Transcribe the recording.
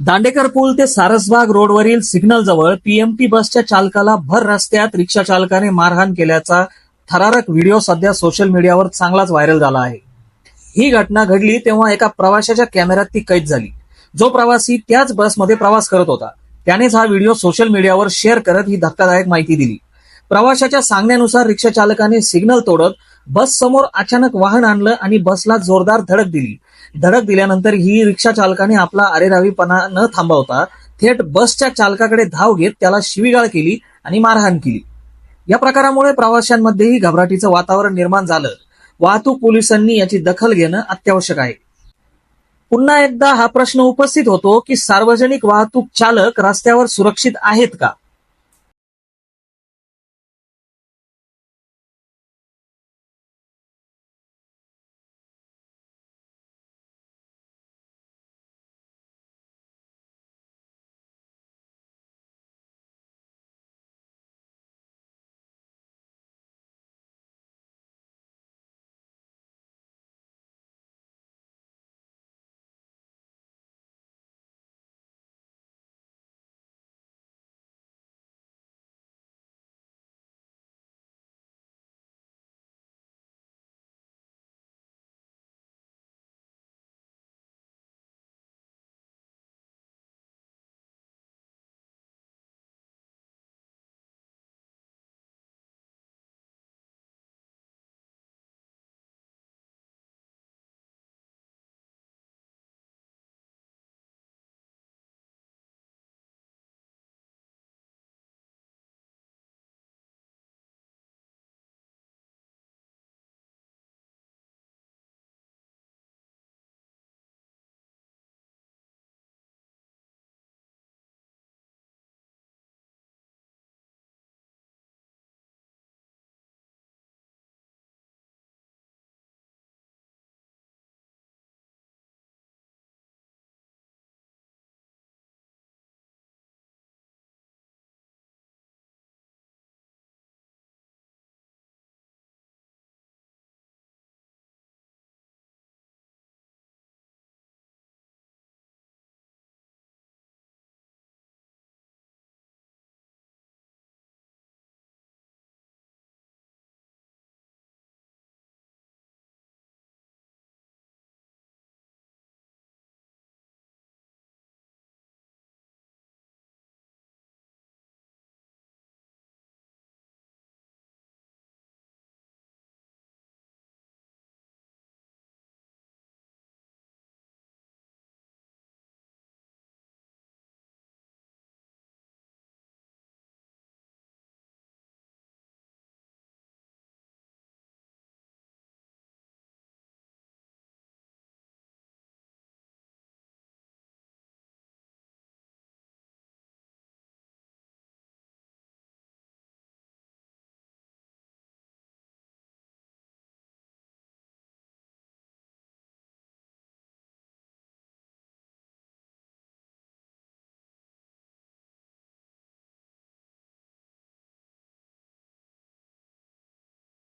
दांडेकर पूल ते सारसबाग रोडवरील सिग्नल जवळ पीएमटी बसच्या चालकाला भर रस्त्यात रिक्षा चालकाने मारहाण केल्याचा थरारक व्हिडिओ सध्या सोशल मीडियावर चांगलाच व्हायरल झाला आहे. ही घटना घडली तेव्हा एका प्रवाशाच्या कॅमेऱ्यात ती कैद झाली. जो प्रवासी त्याच बसमध्ये प्रवास करत होता. त्यानेच हा व्हिडिओ सोशल मीडियावर शेअर करत ही धक्कादायक माहिती दिली. प्रवाशाच्या सांगण्यानुसार रिक्षा चालकाने सिग्नल तोडत बस समोर अचानक वाहन आणलं आणि बसला जोरदार धडक दिली. धडक दिल्यानंतर ही रिक्षा चालकाने आपला अरेरावीपणा न थांबवता थेट बसच्या चालकाकडे धाव घेत त्याला शिवीगाळ केली आणि मारहाण केली. या प्रकारामुळे प्रवाशांमध्येही घबराटीचं वातावरण निर्माण झालं. वाहतूक पोलिसांनी याची दखल घेणं अत्यावश्यक आहे. पुन्हा एकदा हा प्रश्न उपस्थित होतो की सार्वजनिक वाहतूक चालक रस्त्यावर सुरक्षित आहेत का?